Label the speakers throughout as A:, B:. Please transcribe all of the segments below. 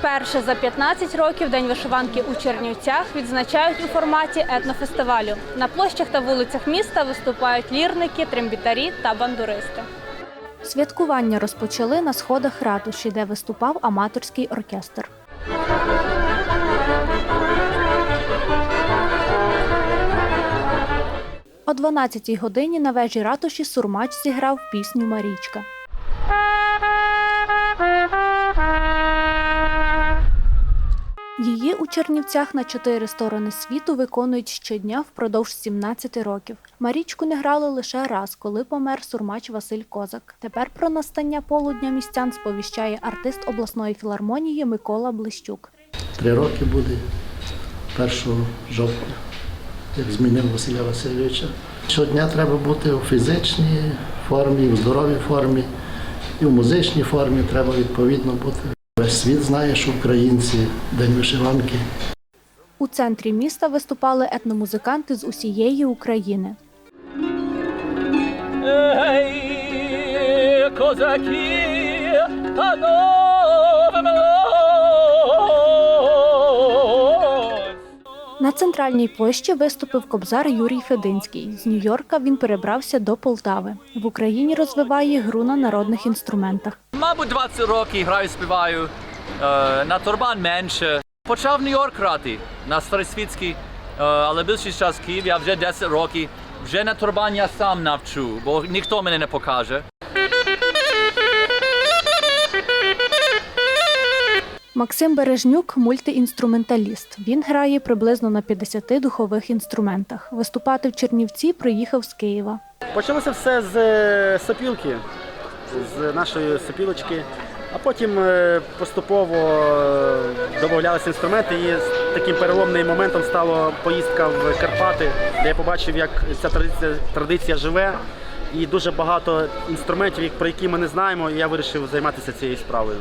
A: Вперше за 15 років День вишиванки у Чернівцях відзначають у форматі етнофестивалю. На площах та вулицях міста виступають лірники, трембітарі та бандуристи. Святкування розпочали на сходах ратуші, де виступав аматорський оркестр. О 12-й годині на вежі ратуші Сурмач зіграв пісню Марічка. Її у Чернівцях на чотири сторони світу виконують щодня впродовж 17 років. Марічку не грали лише раз, коли помер сурмач Василь Козак. Тепер про настання полудня містян сповіщає артист обласної філармонії Микола Блищук.
B: Три роки буде 1 жовтня, як змінив Василя Васильовича. Щодня треба бути у фізичній формі, у здоровій формі, і в музичній формі треба відповідно бути. Весь світ знає, що українці День вишиванки.
A: У центрі міста виступали етномузиканти з усієї України.
C: Ей, козаки, панове
A: На центральній площі виступив кобзар Юрій Фединський. З Нью-Йорка він перебрався до Полтави. В Україні розвиває гру на народних інструментах.
C: Мабуть, 20 років граю, співаю, е, на турбан менше. Почав Нью-Йорк грати на Старосвітській, е, але більшість час в Києві, я вже 10 років. Вже на турбан я сам навчу, бо ніхто мене не покаже.
A: Максим Бережнюк мультиінструменталіст. Він грає приблизно на 50 духових інструментах. Виступати в Чернівці приїхав з Києва.
D: Почалося все з е, сопілки, з нашої сопілочки, а потім е, поступово е, додавалися інструменти. І таким переломним моментом стала поїздка в Карпати, де я побачив, як ця традиція, традиція живе. І дуже багато інструментів, про які ми не знаємо, і я вирішив займатися цією справою.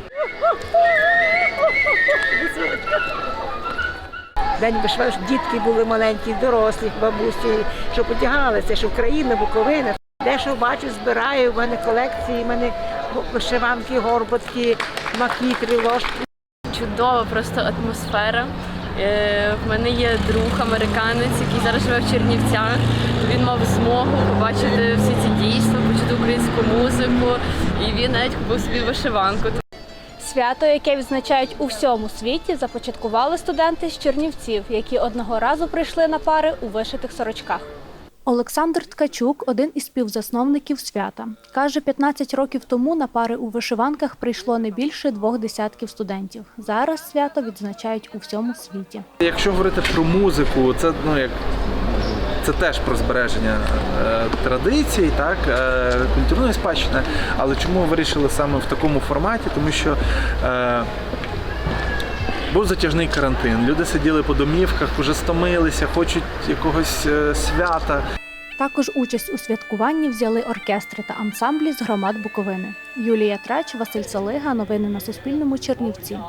E: День вишиваєш, дітки були маленькі, дорослі, бабусі, що потягалися, що Україна, Буковина. Дещо бачу, збираю, в мене колекції, в мене вишиванки, горбатки, макітри, ложки.
F: чудова просто атмосфера. Е, В мене є друг американець, який зараз живе в Чернівцях. Він мав змогу побачити всі ці дійства, почути українську музику, і він навіть купив собі вишиванку.
A: Свято, яке відзначають у всьому світі, започаткували студенти з Чернівців, які одного разу прийшли на пари у вишитих сорочках. Олександр Ткачук один із співзасновників свята. Каже, 15 років тому на пари у вишиванках прийшло не більше двох десятків студентів. Зараз свято відзначають у всьому світі.
G: Якщо говорити про музику, це ну як це теж про збереження е, традицій, так е, культурної спадщини. Але чому вирішили саме в такому форматі? Тому що е, був затяжний карантин. Люди сиділи по домівках, уже стомилися, хочуть якогось свята.
A: Також участь у святкуванні взяли оркестри та ансамблі з громад Буковини. Юлія Трач, Василь Салига. Новини на Суспільному. Чернівці.